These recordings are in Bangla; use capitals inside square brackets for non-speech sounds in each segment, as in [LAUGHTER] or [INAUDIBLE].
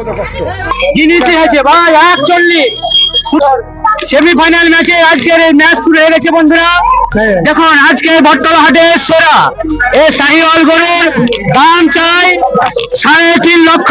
কত কষ্ট। জিনিসই আছে ভাই একচল্লিশ। সেমিফাইনাল ম্যাচে আজকের এই ম্যাচ শুরু হয়ে গেছে বন্ধুরা। দেখুন আজকে বটতলা হাটে সেরা এ শাহিওয়াল অলগরের দাম চাই সাড়ে তিন লক্ষ।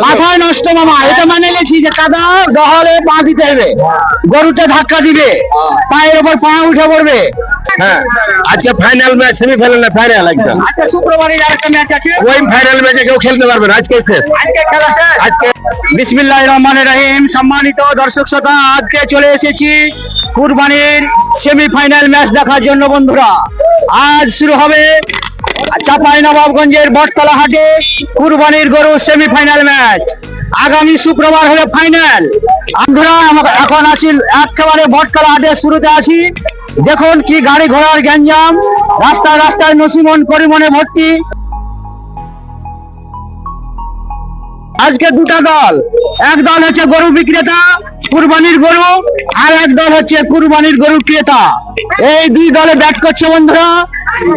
মাথায় নষ্ট মামা এটা মানে লেছি যে কাদা দহলে পা দিতে হবে। গরুতে ধাক্কা দিবে পায়ের ওপর পা উঠে পড়বে। হ্যাঁ। আজকে ফাইনাল ম্যাচ সেমিফাইনাল না ফাইনাল একদম। আচ্ছা শুক্রবারে আরেকটা ম্যাচ আছে। ওই ফাইনাল ম্যাচে কেউ খেলতে পারবে না আজকে শেষ। আজকে খেলা শেষ। আজকে বিসমিল্লাহ রহমান রহিম। সম্মানিত দর্শক শ্রোতা আজকে চলে এসেছি কুরবানির সেমিফাইনাল ম্যাচ দেখার জন্য বন্ধুরা। আজ শুরু হবে চাপাই নবাবগঞ্জের বটতলা হাটে কুরবানির গরু সেমিফাইনাল ম্যাচ। আগামী শুক্রবার হবে ফাইনাল। আমরা এখন আছি একেবারে বটতলা হাটের শুরুতে আছি। দেখুন কি গাড়ি ঘোড়ার গ্যাঞ্জাম। রাস্তায় রাস্তায় নসিমন পরিমণে ভর্তি। আজকে দুটা দল। এক দল হচ্ছে গরু বিক্রেতা কুরবানির গরু, আর এক দল হচ্ছে কুরবানির গরু ক্রেতা। এই দুই দলে ব্যাট করছে বন্ধুরা।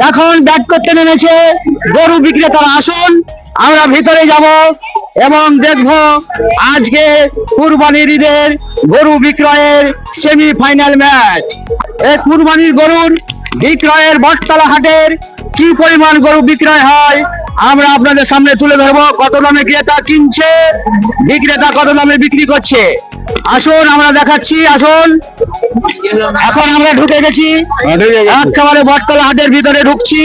এখন ব্যাট করতে নেমেছে গরু বিক্রেতারা। আসুন, আমরা ভিতরে যাব এবং দেখব আজকে কুরবানির ঈদের গরু বিক্রয়ের সেমি ফাইনাল ম্যাচ এই কুরবানির গরুর বিক্রয়ের বটতলা হাটের কি পরিমাণ গরু বিক্রয় হয়, আমরা আপনাদের সামনে তুলে ধরবো। কত দামে ক্রেতা কিনছে, বিক্রেতা কত দামে বিক্রি করছে। আসুন আমরা দেখাচ্ছি আসুন। এখন আমরা ঢুকে গেছি। একেবারে বটতলা হাটের ভিতরে ঢুকছি।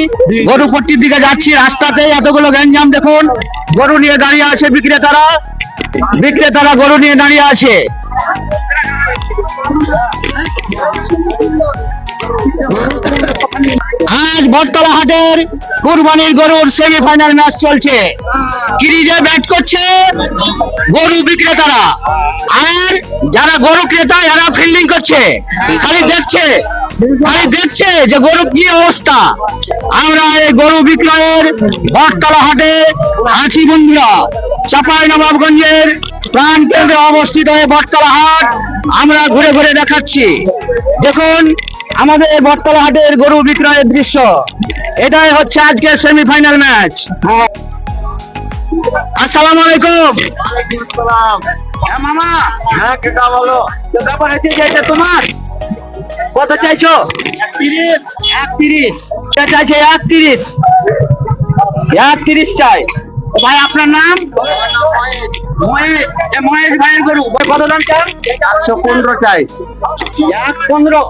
গরু পট্টির দিকে যাচ্ছি রাস্তাতে এতগুলো গ্যাঞ্জাম দেখুন। গরু নিয়ে দাঁড়িয়ে আছে বিক্রেতারা। বিক্রেতারা গরু নিয়ে দাঁড়িয়ে আছে। আজ বটতলা হাটের কুরবানির গরুর সেমিফাইনাল ম্যাচ চলছে। কিরিজে ব্যাট করছে? গরু বিক্রেতারা। যারা গরু ক্রেতা এরা ফিল্ডিং করছে। খালি দেখছে খালি দেখছে যে গরু কি অবস্থা। আমরা এই গরু বিক্রয়ের বটতলা হাটে আছি বন্ধুরা। চাপাই নবাবগঞ্জের প্রাণ কেন্দ্রে অবস্থিত এই বটতলা হাট আমরা ঘুরে ঘুরে দেখাচ্ছি। দেখুন আমাদের বটতলা হাটের গরু বিক্রয়ের দৃশ্য। এটাই হচ্ছে আজকের সেমিফাইনাল ম্যাচ আসসালামু আলাইকুম। হ্যাঁ মামা। হ্যাঁ বলো। তো ব্যাপার হচ্ছে যে এটা তোমার। কত চাইছো? একত্রিশ। একত্রিশ। এটা চাইছে? একত্রিশ। একত্রিশ চাই। ভাই আপনার নাম? মহেশ। ভাইয়ের গরু। কত দাম চাই একশো পনেরো চাই। এক পনেরো।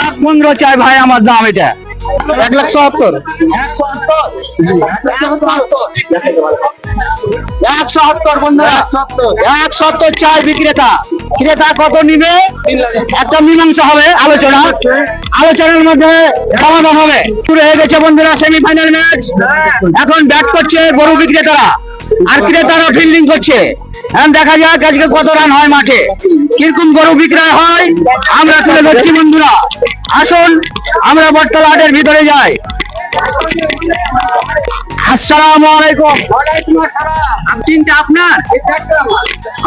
এক পনেরো চাই ভাই আমার দাম এটা। এক লাখ সত্তর এক সত্তর বন্ধু এক সত্তর চাই বিক্রেতা। ক্রেতা কত নিবে? একটা মীমাংসা হবে আলোচনা। আলোচনার মধ্যে সমাধান হবে। শুরু হয়ে গেছে বন্ধুরা সেমিফাইনাল ম্যাচ এখন ব্যাট করছে গরু বিক্রেতারা। আর ক্রেতারা ফিল্ডিং করছে? এখন দেখা যাক আজকে কত রান হয় মাঠে। কীরকম গরু বিক্রয় হয়, আমরা তুলে ধরছি বন্ধুরা। আসুন, আমরা বটতলা হাটের ভিতরে যাই। আসসালামু আলাইকুম। তিনটা আপনার?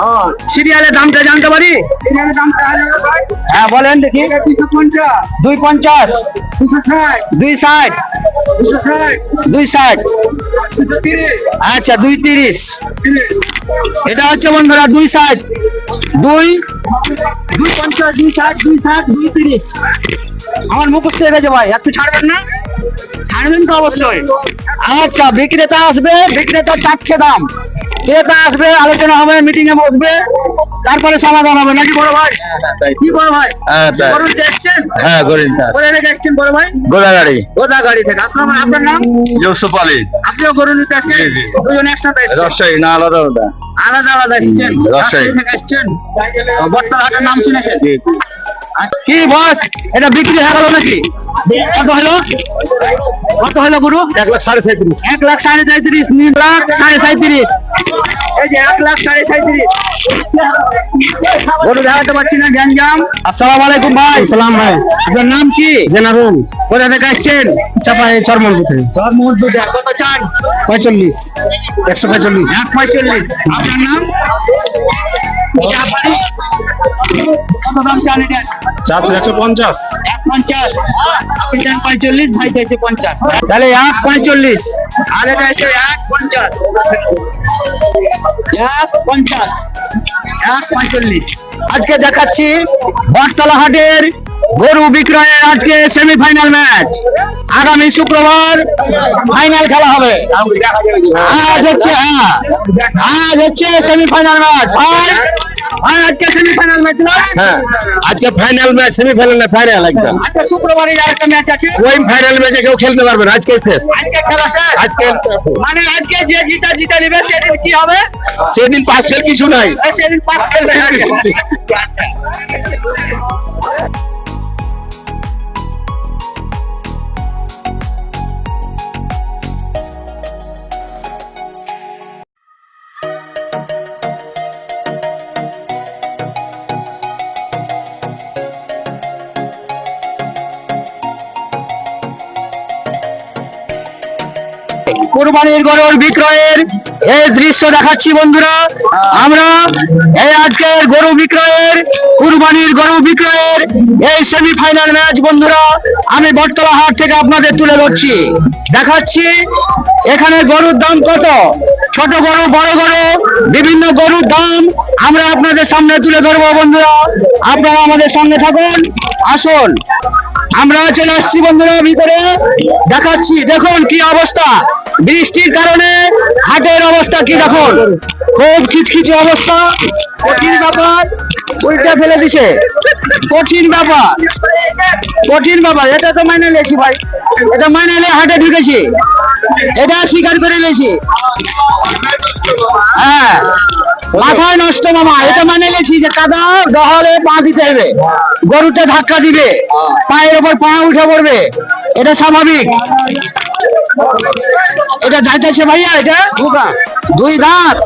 ও সিরিয়ালের দামটা জানতে পারি? হ্যাঁ বলেন দেখি। দুই পঞ্চাশ। দুই ষাট। দুই ষাট। আচ্ছা দুই তিরিশ। এটা হচ্ছে বন্ধুরা, দুই ষাট। দুই। দুই পঞ্চাশ, দুই ষাট দুই ষাট, দুই তিরিশ। আমার মুখস্থ হয়ে গেছে ভাই, একটু ছাড়বেন না? ছাড়বেন তো? অবশ্যই। আচ্ছা বিক্রেতা আসবে বিক্রেতা চাচ্ছে দাম। ক্রেতা আসবে আলোচনা হবে মিটিং এ বসবে তারপরে সমাধান হবে। নাকি বড় ভাই? কি বড় ভাই? হ্যাঁ, গরু দেখছেন হ্যাঁ গরিন কোথায় থেকে বড় ভাই? গোদাগাড়ি গোদাগাড়ি থেকে। আসসালাম আপনার নাম? ইউসুফ আলী। আপনিও গরু নিতে আসছেন? জি, জি। দুজন একসাথে রাজশাহী না আলাদা আলাদা। আলাদা আলাদা এসছেন? রাজশাহী। রাজশাহী থেকে এসছেন? বর্তমান নাম শুনেছেন? কি বস? এটা বিক্রি হয়ে গেল নাকি? কত হলো? কত হলো গুরু? এক লাখ সাড়ে সাঁত্রিশ এক লাখ সাড়ে সাঁত্রিশ তিন লাখ সাড়ে সাঁত্রিশ এই যে এক লাখ সাড়ে সাঁত্রিশ গরু দেখাতে পারছি না গ্যাঞ্জাম আসসালামু আলাইকুম ভাই। সালাম ভাই। আপনার নাম কি? জেনারুল। কোথা থেকে আসছেন? চাপাই চরমনপুর থেকে। চরমনপুর কত চান? পঁয়তাল্লিশ। একশো পঁয়তাল্লিশ। এক পঁয়তাল্লিশ। আপনার নাম? জাপানি কত দাম চান এটা চারশো একশো পঞ্চাশ। এক পঞ্চাশ আপনি চান পঁয়তাল্লিশ ভাই চাইছে পঞ্চাশ। তাহলে এক পঁয়তাল্লিশ। আর এটা হচ্ছে এক পঞ্চাশ। এক পঞ্চাশ। এক পঁয়তাল্লিশ। আজকে দেখাচ্ছি বটতলা হাটের গরু বিক্রয়ের আজকে সেমিফাইনাল ম্যাচ আগামী শুক্রবার ফাইনাল খেলা হবে। আজ হচ্ছে হ্যাঁ আজ হচ্ছে সেমিফাইনাল ম্যাচ ভাই ভাই আজকে সেমিফাইনাল ম্যাচ না? হ্যাঁ আজকে ফাইনাল ম্যাচ সেমিফাইনাল না ফাইনাল একদম। আচ্ছা শুক্রবারে আরেকটা ম্যাচ আছে। ওই ফাইনাল ম্যাচে কেউ খেলতে পারবে না আজকে শেষ। আজকে খেলা শেষ? আজকে মানে আজকে যে জিতা জিতা নেবে সেদিন কি হবে? সেদিন পাঁচ খেল কিছু নাই। সেদিন পাস খেলবে আচ্ছা [LAUGHS] কোরবানির গরুর বিক্রয়ের এই দৃশ্য দেখাচ্ছি বন্ধুরা। আমরা এই আজকের গরু বিক্রয়ের, কুরবানির গরু বিক্রয়ের এই সেমিফাইনাল ম্যাচ বন্ধুরা, আমি বটতলা হাট থেকে আপনাদের তুলে ধরছি। দেখাচ্ছি, এখানে গরুর দাম কত? ছোট গরু, বড় গরু, বিভিন্ন গরুর দাম আমরা আপনাদের সামনে তুলে ধরবো বন্ধুরা। আপনারা আমাদের সঙ্গে থাকুন, আসুন। আমরা চলে আসছি বন্ধুরা ভিতরে। দেখাচ্ছি, দেখুন কি অবস্থা। বৃষ্টির কারণে হাটের অবস্থা কি দেখুন? খুব খিচখিচে অবস্থা। কঠিন ব্যাপার। উল্টে ফেলে দিছে। কঠিন ব্যাপার। কঠিন ব্যাপার। এটা তো মাইনে নিয়েছি ভাই। এটা মাইনে নিয়ে হাটে ঢুকেছি। এটা স্বীকার করে নিয়েছি। হ্যাঁ। মাথায় নষ্ট মামা। এটা মানে নিয়েছি যে কাদা দহলে পা দিতে হবে। গরুতে ধাক্কা দিবে। পায়ের ওপর পা উঠে পড়বে। এটা স্বাভাবিক। এটা যাইতেছে ভাইয়া এটা দুই দাঁত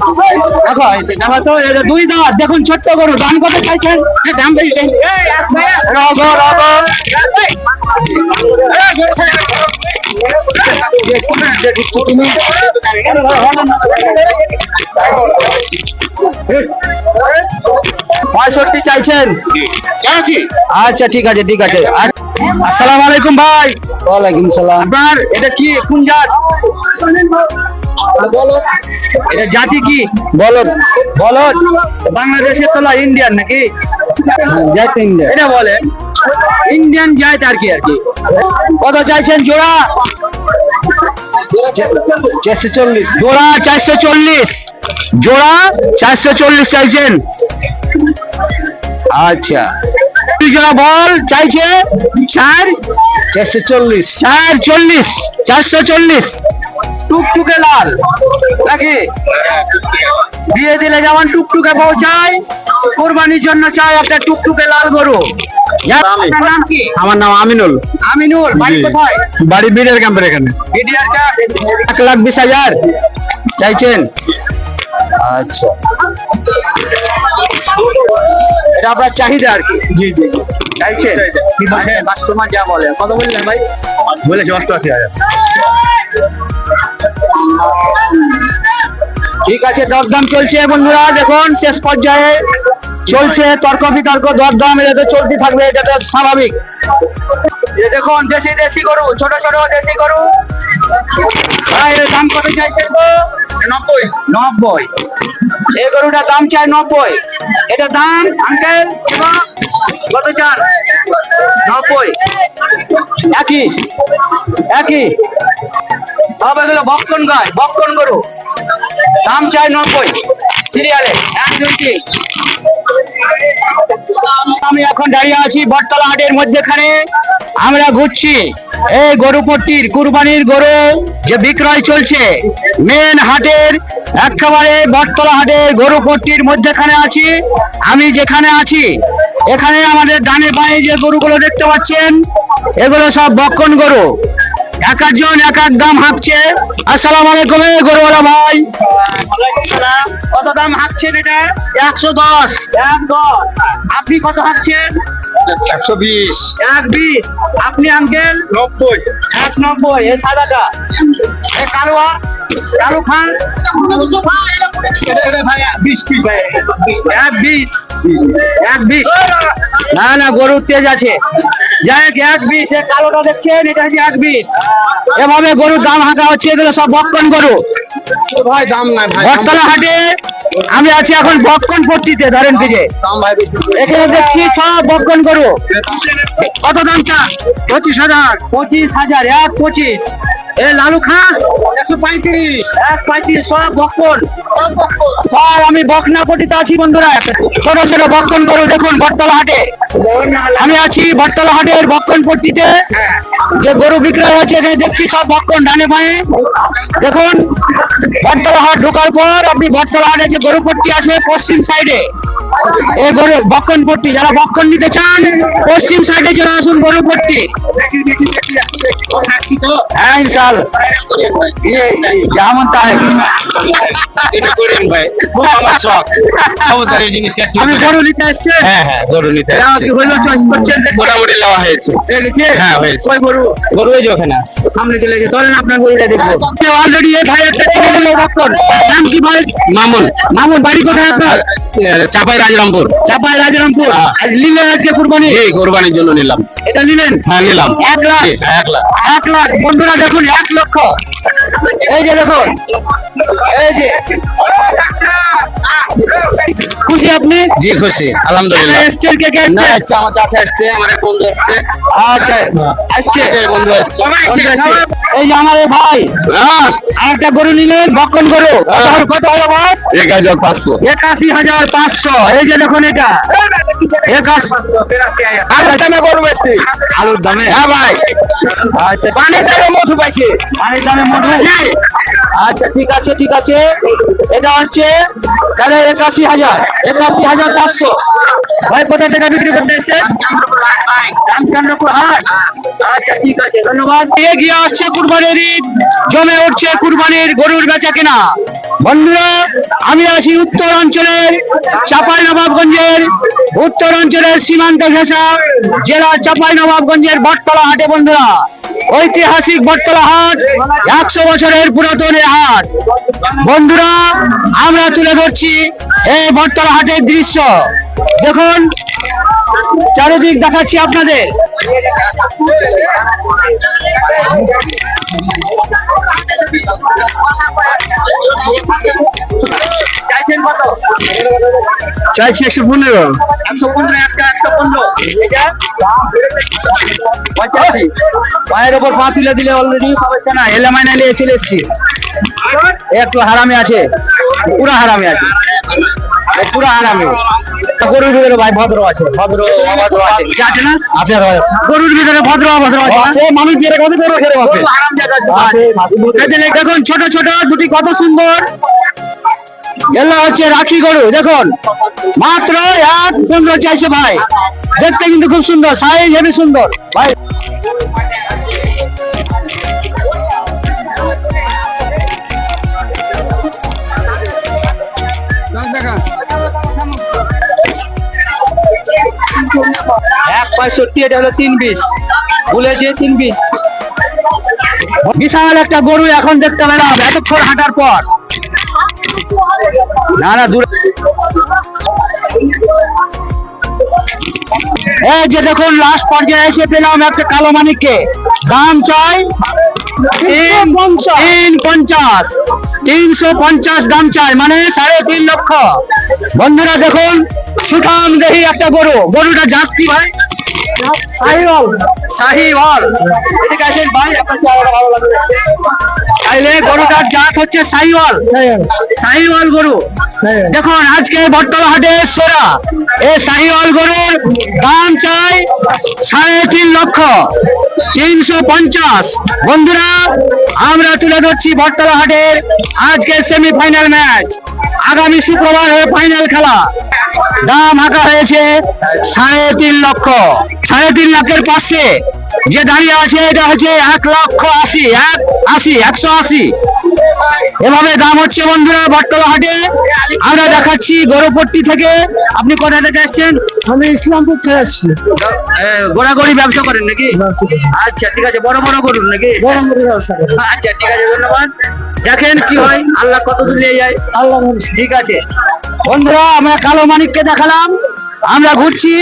দেখো এই তো এটা দুই দাঁত দেখুন ছোট্ট গরু দাম কত চাইছেন দাম বেশি রগ রগ পঁয়ষট্টি চাইছেন? আচ্ছা ঠিক আছে ঠিক আছে। আসসালামু আলাইকুম ভাই। ওয়ালাইকুম সালাম। আপনার এটা কি কোন জাত? এটা জাতি কি? বলদ। বলদ? বাংলাদেশের তোলা ইন্ডিয়ান নাকি? জাত ইন্ডিয়ান। এটা বলে ইন্ডিয়ান জাত আর কি আর কি। কত চাইছেন জোড়া? চারশো চল্লিশ। জোড়া চারশো চল্লিশ। জোড়া চারশো চল্লিশ চাইছেন। আচ্ছা। জোড়া বল চাইছে চার চারশো চল্লিশ। চার চল্লিশ চারশো চল্লিশ। টুকটুকে লাল। নাকি? দিয়ে দিলে যেমন টুকটুকে পৌঁছায় কোরবানির জন্য চাই একটা টুকটুকে লাল গরু। নাম কি? আমার নাম আমিনুল। আমিনুল বাড়ি কোথায়? বাড়ি বিডের ক্যাম্পের এখানে। বিডিআর কার্ড এক লাখ বিশ হাজার। চাইছেন? আচ্ছা। এটা আপনার চাহিদা আর কি। জি জি। চাইছেন? কাস্টমার যা বলে কত বললেন ভাই? বলেছি অষ্টআশি হাজার। ঠিক আছে দরদাম চলছে বন্ধুরা। দেখুন শেষ পর্যায়ে চলছে। তর্ক বিতর্ক দরদাম এটা তো চলতে থাকবে এটা তো স্বাভাবিক। দেখুন দেশি দেশি গরু ছোট ছোট দেশি গরু। দাম কত চাইছেন নব্বই। নব্বই। এই গরুটার দাম চাই নব্বই। এটা দাম আঙ্কেল কত চান? নব্বই। একই একই। এগুলো গায় গরু। দাম চাই নব্বই। সিরিয়ালে, এক, দুই, তিন। আমি এখন দাঁড়িয়ে আছি বটতলা হাটের মধ্যেখানে। আমরা ঘুরছি এই গরুপট্টির কুরবানির গরু যে বিক্রয় চলছে। মেন হাটের একেবারে বটতলা হাটের গরুপট্টির মধ্যেখানে আছি। আমি যেখানে আছি এখানে আমাদের ডানে বাঁয়ে যে গরুগুলো দেখতে পাচ্ছেন এগুলো সব বক্ষণ গরু। এক একজন এক এক দাম হাঁকছে। আসসালামু আলাইকুম গরুওয়ালা ভাই। কত দাম হাঁকছেন এটা? একশো দশ। এক দশ। আপনি কত হাঁকছেন? একশো বিশ। এক বিশ। আপনি আঙ্কেল? নব্বই। এক নব্বই। এ সাদাটা। এ কালোয়া? কালো খান। না না গরুর তেজ আছে। যাই এক বিশ। এ কালোটা দেখছেন এটা এক বিশ। এভাবে গরুর দাম হাঁকা হচ্ছে এগুলো সব বক্ষণ গরু। ভাই দাম নাই ভাই হাটে আমি আছি এখন বক্কন পট্টিতে ধরেন দাম এখানে দেখছি সব বক্কন গরু। কত দাম চা? পঁচিশ হাজার। পঁচিশ হাজার এক পঁচিশ। এ লালু খা একশো পঁয়ত্রিশ। এক পঁয়ত্রিশ সব বক্কন স্যার আমি বকনা পটিতে আছি বন্ধুরা। ছোট ছোট বক্কন গরু দেখুন বটতলা হাটে। আমি আছি বটতলা হাটের বক্কন পট্টিতে। যে গরু বিক্রয় হয়েছে, এখানে দেখছি সব ভক্ষণ ডানে পায়ে দেখুন, বটতলা হাট ঢোকার পর আপনি বটতলা হাটে যে গরু পট্টি আছে, পশ্চিম সাইডে গরু বক্কন যারা বক্কন নিতে চান পশ্চিম সাইডে চলে আসুন গরুপট্টি হ্যাঁ ইনশাল। যেমন তাই। আমি গরু নিতে এসছি হ্যাঁ হ্যাঁ গরু নিতে এরা আসছি। কি হইল চয়েস করছেন মোটামুটি নেওয়া হয়েছে। হয়ে হ্যাঁ, হয়েছে। ওই গরু। গরু এই যে ওখানে সামনে চলে গেছে। ধরেন আপনার গরুটা দেখব অলরেডি নাম কি ভাই? মামুন। মামুন বাড়ি কোথায় আপনার? চাপাই রাজরামপুর। চাপাই রাজরামপুর? হ্যাঁ। নিলেন আজকে কুরবানি? জি কোরবানির জন্য নিলাম। এটা নিলেন? হ্যাঁ নিলাম। এক লাখ? জি, এক লাখ। এক লাখ? বন্ধুরা দেখুন এক লক্ষ। এই যে দেখুন। এই যে। খুশি আপনি? জি খুশি। আলহামদুলিল্লাহ। কে কে আসছে আমার চাচা আসছে আমার এক বন্ধু আসছে আচ্ছা আসছে এই বন্ধু আসছে এই যে আমার ভাই হ্যাঁ। আর একটা গরু নিলেন বক্কন গরু। কত হলো, বাস? এক হাজার পাঁচশো। একাশি হাজার পাঁচশো। এই যে দেখুন এটা। একাশি আলুর দামে গরু বেশি আলুর দামে। হ্যাঁ ভাই। আচ্ছা পানির দামে মধু পাইছে। পানির দামে মধু? আচ্ছা ঠিক আছে ঠিক আছে। এটা হচ্ছে তাহলে একাশি হাজার একাশি হাজার পাঁচশো। ভাই থেকে বিক্রি করতে হাট। আচ্ছা আসছে কুরবানির জমে উঠছে কুরবানির গরুর বন্ধুরা, আমি আছি উত্তর অঞ্চলের উত্তর অঞ্চলের সীমান্ত ঘেঁষা জেলা চাপাই নবাবগঞ্জের বটতলা হাটে, বন্ধুরা। ঐতিহাসিক বটতলা হাট, একশো বছরের পুরাতন হাট। বন্ধুরা আমরা তুলে ধরছি এই বটতলা হাটের দৃশ্য। দেখুন চারিদিক দেখাচ্ছি আপনাদের। চাইছি একশো পনেরো। একশো পনেরো একটা একশো পনেরো। পঁচাশি পায়ের ওপর পা তুলে দিলে অলরেডি সমস্যা না এলামাইনা নিয়ে চলে এসছি। একটু হারামে আছে পুরা হারামে আছে। পুরা হারামি। গরুর ভিতরে ভাই ভদ্র আছে ভদ্র অভদ্র আছে। কি আছে না? আছে গরুর ভিতরে ভদ্র অভদ্র আছে মানুষ যেরকম আছে গরু সেরকম আছে আছে এই যে দেখুন ছোট ছোট দুটি কত সুন্দর। এগুলো হচ্ছে রাখি গরু দেখুন। মাত্র এক পনেরো চাইছে ভাই। দেখতে কিন্তু খুব সুন্দর সাইজ হেবি সুন্দর। ভাই। এক পঁয়ষট্টি, এটা হলো তিন বিশ তিন বিশ বিশাল একটা গরু এখন দেখতে পেলাম, এতক্ষণ হাঁটার পর। না না, দূর। এই যে দেখুন লাস্ট পর্যায়ে এসে পেলাম একটা কালো মানিককে। দাম চাই তিন পঞ্চাশ। তিনশো পঞ্চাশ দাম চাই মানে সাড়ে তিন লক্ষ। বন্ধুরা দেখুন সুঠাম দেহি একটা গরু। গরুটা জাত কি ভাই? সাহিওয়াল। সাহিওয়াল। এদিকে আসেন ভাই আপনার চেহারাটা ভালো লাগবে। তাইলে গরুটার জাত হচ্ছে সাহিওয়াল। সাহিওয়াল। গরু। দেখুন আজকে বটতলা হাটে সেরা এই সাহিওয়াল গরুর দাম চাই সাড়ে তিন লক্ষ। তিনশো পঞ্চাশ। বন্ধুরা আমরা তুলে ধরছি বটতলা হাটের আজকে সেমিফাইনাল ম্যাচ আগামী শুক্রবার ফাইনাল খেলা। দাম আঁকা হয়েছে সাড়ে তিন লক্ষ। সাড়ে তিন লাখের পাশে যে দাঁড়িয়ে আছে এটা হচ্ছে এক লক্ষ আশি এক আশি একশো আশি। এভাবে দাম হচ্ছে বন্ধুরা বটতলা হাটে আমরা দেখাচ্ছি গরুপট্টি থেকে। আপনি কোথা থেকে এসছেন? আমি ইসলামপুর থেকে আসছি গোড়াগড়ি ব্যবসা করেন নাকি? আচ্ছা ঠিক আছে বড় বড় করুন নাকি? বড় বড় ব্যবসা আচ্ছা ঠিক আছে ধন্যবাদ। দেখেন কি হয় আল্লাহ কত দূর নিয়ে যায়। আল্লাহ ঠিক আছে। বন্ধুরা আমরা কালো মানিককে দেখালাম। আমরা ঘুরছি।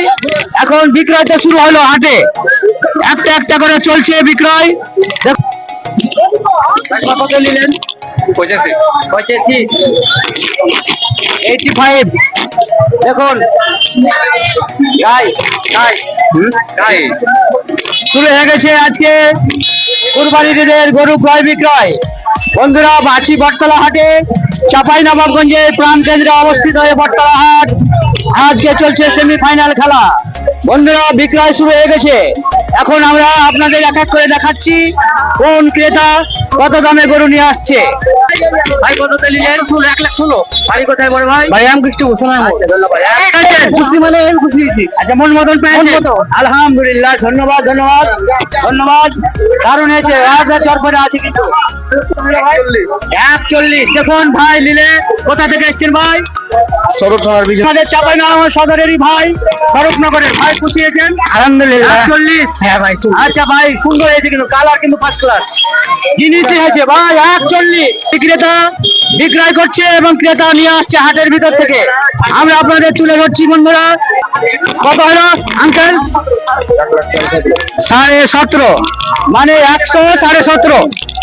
এখন বিক্রয় তো শুরু হলো হাটে। একটা একটা করে চলছে বিক্রয়। কত নিলেন পঁচাশি। পঁচাশি। এইটি ফাইভ দেখুন। গাই গাই গাই। শুরু হয়ে গেছে আজকে কুরবানির ঈদের গরু ক্রয় বিক্রয়। বন্ধুরা বাছি বটতলা হাটে। চাপাই নবাবগঞ্জের প্রাণ কেন্দ্রে অবস্থিত এ বটতলা হাট আজকে চলছে সেমিফাইনাল খেলা। বন্ধুরা, বিক্রয় শুরু হয়ে গেছে। এখন আমরা আপনাদের এক এক করে দেখাচ্ছি কোন ক্রেতা কত দামে গরু নিয়ে আসছে। ভাই কত নিলেন ষোলো এক লাখ ষোলো। বাড়ি কোথায় বড় ভাই? ভাই আমি কৃষ্ণ খুশি মানে খুশি হয়েছি আচ্ছা মন মতন পেয়েছে আলহামদুলিল্লাহ ধন্যবাদ ধন্যবাদ ধন্যবাদ। দারুণ হয়েছে। চরপরে আছে কিন্তু। একচল্লিশ। দেখুন ভাই নিলে কোথা থেকে এসছেন ভাই? বিজয়। আমাদের চাপাই নগর সদরেরই ভাই স্বরূপনগরের ভাই খুশি হয়েছেন আলহামদুলিল্লাহ। একচল্লিশ। হ্যাঁ ভাই আচ্ছা ভাই সুন্দর হয়েছে কিন্তু কালার কিন্তু ফার্স্ট ক্লাস জিনিসই হয়েছে ভাই একচল্লিশ। বিক্রেতা বিক্রয় করছে এবং ক্রেতা নিয়ে আসছে হাটের ভিতর থেকে। আমরা আপনাদের তুলে ধরছি বন্ধুরা। কত হলো আঙ্কেল সাড়ে সতেরো। মানে একশো সাড়ে সতেরো।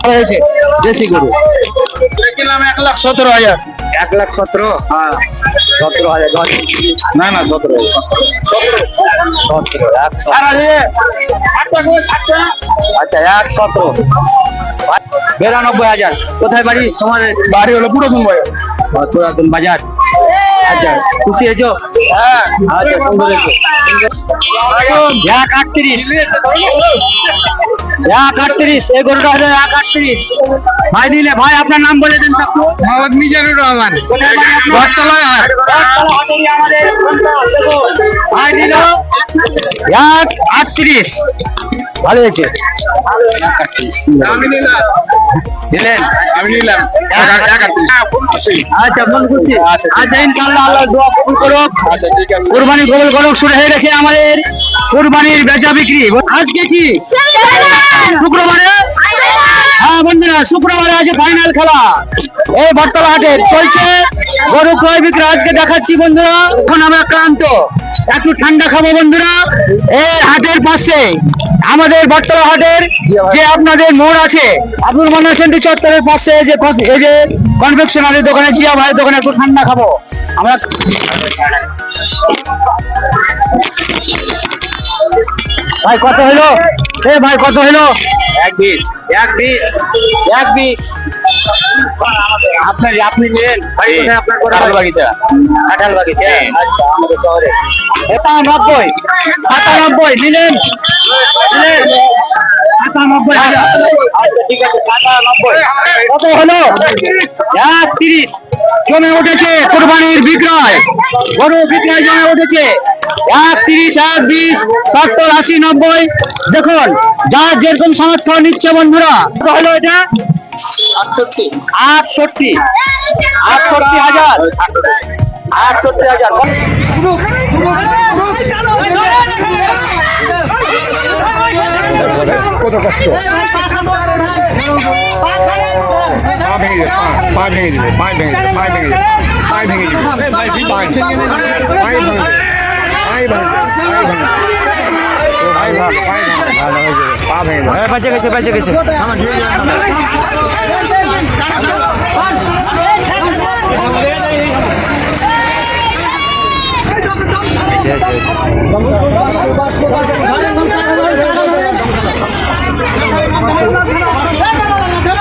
হয়েছে। দেশি গরু। এক লাখ সতেরো হাজার। এক লাখ সতেরো? হ্যাঁ। সতেরো হাজার না না সতেরো সতেরো একশো আচ্ছা এক সতেরো। বিরানব্বই হাজার। কোথায় বাড়ি? তোমার বাড়ি হলো পুরাতন ভাই পুরাতন বাজার। আচ্ছা খুশি হয়েছো? হ্যাঁ। আচ্ছা সুন্দর হয়েছে। এক আটত্রিশ। এক আটত্রিশ এই গরুটা হলো এক আটত্রিশ। ভাই নিলে ভাই আপনার নাম বলে দেন মোহাম্মদ মিজানুর রহমান। ভাই নিল এক আটত্রিশ। ভালো হয়েছে। আচ্ছা মন খুশি? আচ্ছা ইনশাআল্লাহ আল্লাহ দোয়া কবুল করুক। আচ্ছা কুরবানি কবুল করুক শুরু হয়ে গেছে আমাদের। কুরবানির বেচা বিক্রি। আজকে কি? শুক্রবারে? হ্যাঁ বন্ধুরা, শুক্রবারে আছে ফাইনাল খেলা। এই বটতলা হাটে চলছে। গরু ক্রয় বিক্রয়। আজকে দেখাচ্ছি বন্ধুরা, এখন আমরা ক্লান্ত। একটু ঠান্ডা খাব বন্ধুরা। এই হাটের পাশে আমাদের বটতলা হাটের যে আপনাদের মোড় আছে, আব্দুল মান্না সেন্টু চত্বরের পাশে যে এই যে কনফেকশনারি দোকানে, জিয়া ভাইয়ের দোকানে একটু ঠান্ডা খাব। আমরা ভাই কত হলো? এ ভাই কত হলো এক বিশ এক বিশ এক বিশ। আপনার আপনি কোথায় আপনার কাঁঠাল বাগিচা। কাঁঠাল বাগিচা? আচ্ছা আমাদের শহরে। এটা নব্বই সাতানব্বই নিলেন। নিলেন। সাতানব্বই আচ্ছা ঠিক আছে সাতানব্বই। কত হলো? এক তিরিশ জমে উঠেছে কোরবানির বিক্রয়। গরু বিক্রয় জমে উঠেছে। এক তিরিশ এক বিশ সত্তর আশি নব্বই। দেখুন যার যেরকম সামর্থ্য নিচ্ছে বন্ধুরা হলো এটা? আটষট্টি। আটষট্টি। আটষট্টি হাজার। আটষট্টি হাজার। কত কষ্ট? যাবে পা- ভেঙে যাবে পা ভেঙে যাবে পা ভেঙে যাবে পা ভেঙে যাবে পা ভেঙে পায়ে ভাঙে পায়ে ভাঙে পায়ে ভাঙে পায়ে ভাঙে পায়ে ভাঙে পা ভেঙে যাবে বেঁচে গেছে বেঁচে গেছে। চাপাই নবাবগঞ্জের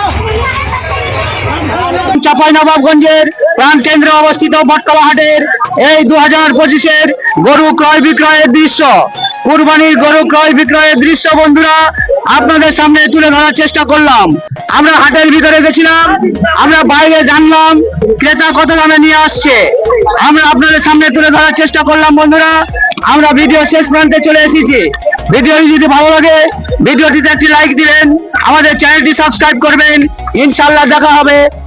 প্রাণ কেন্দ্রে অবস্থিত বটতলা হাটের এই দু হাজার পঁচিশের গরু ক্রয় বিক্রয়ের দৃশ্য। কুরবানির গরু ক্রয় বিক্রয়ের দৃশ্য বন্ধুরা, আপনাদের সামনে তুলে ধরার চেষ্টা করলাম। আমরা হাটের ভিতরে গেছিলাম, আমরা বাইরে জানলাম, ক্রেতা কত দামে নিয়ে আসছে। আমরা আপনাদের সামনে তুলে ধরার চেষ্টা করলাম বন্ধুরা, আমরা ভিডিও শেষ প্রান্তে চলে এসেছি। ভিডিওটি যদি ভালো লাগে, ভিডিওটিতে একটি লাইক দিবেন, আমাদের চ্যানেলটি সাবস্ক্রাইব করবেন। ইনশাল্লাহ দেখা হবে।